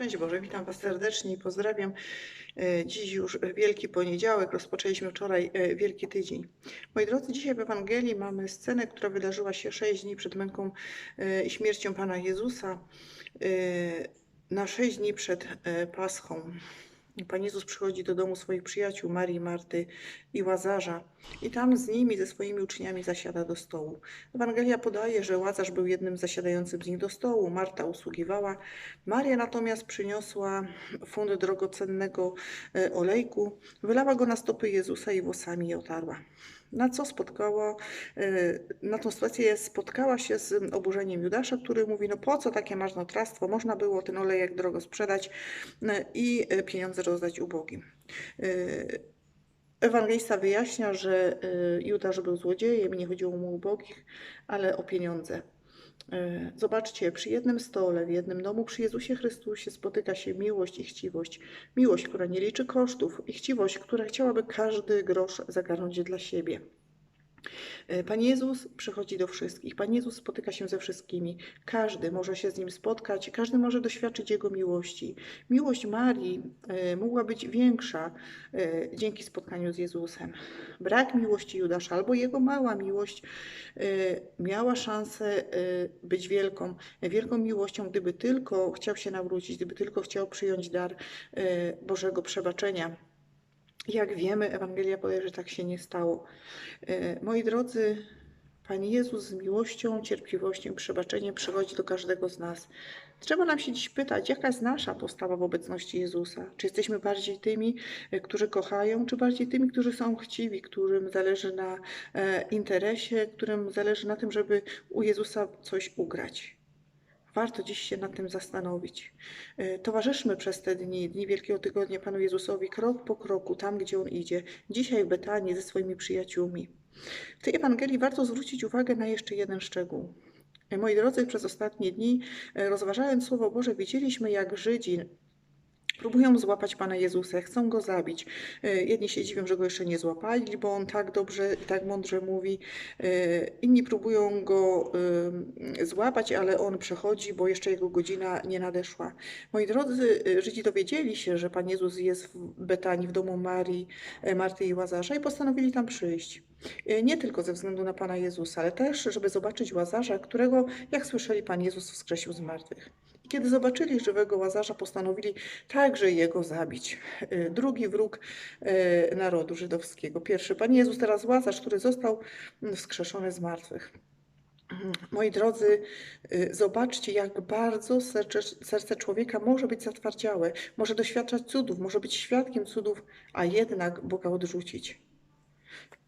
Szczęść Boże, witam Was serdecznie i pozdrawiam. E, Dziś już Wielki Poniedziałek, rozpoczęliśmy wczoraj e, Wielki Tydzień. Moi drodzy, dzisiaj w Ewangelii mamy scenę, która wydarzyła się sześć dni przed męką e, i śmiercią Pana Jezusa, na sześć dni przed Paschą. Pan Jezus przychodzi do domu swoich przyjaciół, Marii, Marty i Łazarza i tam z nimi, ze swoimi uczniami zasiada do stołu. Ewangelia podaje, że Łazarz był jednym zasiadającym z nich do stołu, Marta usługiwała, Maria natomiast przyniosła fund drogocennego e, olejku, wylała go na stopy Jezusa i włosami je otarła. Na co spotkało, e, na tą sytuację spotkała się z oburzeniem Judasza, który mówi, no po co takie marnotrawstwo, można było ten olejek drogo sprzedać e, i e, pieniądze rozdać ubogim. E, Ewangelista wyjaśnia, że Judasz był złodziejem nie chodziło mu o ubogich, ale o pieniądze. E, Zobaczcie, przy jednym stole, w jednym domu przy Jezusie Chrystusie spotyka się miłość i chciwość. Miłość, która nie liczy kosztów, i chciwość, która chciałaby każdy grosz zagarnąć dla siebie. E, Pan Jezus przychodzi do wszystkich. Pan Jezus spotyka się ze wszystkimi. Każdy może się z nim spotkać, każdy może doświadczyć Jego miłości. Miłość Marii e, mogła być większa e, dzięki spotkaniu z Jezusem. Brak miłości Judasza albo jego mała miłość miała szansę być wielką, wielką miłością, gdyby tylko chciał się nawrócić, gdyby tylko chciał przyjąć dar Bożego przebaczenia. Jak wiemy, Ewangelia podaje, że tak się nie stało. E, Moi drodzy, Pan Jezus z miłością, cierpliwością, przebaczeniem przychodzi do każdego z nas. Trzeba nam się dziś pytać, jaka jest nasza postawa w obecności Jezusa? Czy jesteśmy bardziej tymi, e, którzy kochają, czy bardziej tymi, którzy są chciwi, którym zależy na e, interesie, którym zależy na tym, żeby u Jezusa coś ugrać? Warto dziś się nad tym zastanowić. E, Towarzyszmy przez te dni, dni Wielkiego Tygodnia Panu Jezusowi, krok po kroku, tam gdzie On idzie. Dzisiaj w Betanii ze swoimi przyjaciółmi. W tej Ewangelii warto zwrócić uwagę na jeszcze jeden szczegół. E, Moi drodzy, przez ostatnie dni, e, rozważając Słowo Boże, widzieliśmy, jak Żydzi próbują złapać Pana Jezusa, chcą Go zabić. E, Jedni się dziwią, że Go jeszcze nie złapali, bo On tak dobrze i tak mądrze mówi. E, Inni próbują Go e, złapać, ale On przechodzi, bo jeszcze Jego godzina nie nadeszła. Moi drodzy, Żydzi dowiedzieli się, że Pan Jezus jest w Betanii, w domu Marii, Marty i Łazarza i postanowili tam przyjść. Nie tylko ze względu na Pana Jezusa, ale też, żeby zobaczyć Łazarza, którego, jak słyszeli, Pan Jezus wskrzesił z martwych. Kiedy zobaczyli żywego Łazarza, postanowili także jego zabić. E, Drugi wróg e, narodu żydowskiego. Pierwszy Pan Jezus, teraz Łazarz, który został mm, wskrzeszony z martwych. Moi drodzy, y, zobaczcie, jak bardzo serce, serce człowieka może być zatwardziałe, może doświadczać cudów, może być świadkiem cudów, a jednak Boga odrzucić.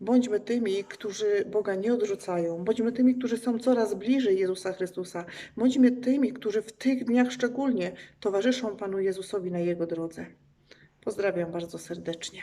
Bądźmy tymi, którzy Boga nie odrzucają. Bądźmy tymi, którzy są coraz bliżej Jezusa Chrystusa. Bądźmy tymi, którzy w tych dniach szczególnie towarzyszą Panu Jezusowi na Jego drodze. Pozdrawiam bardzo serdecznie.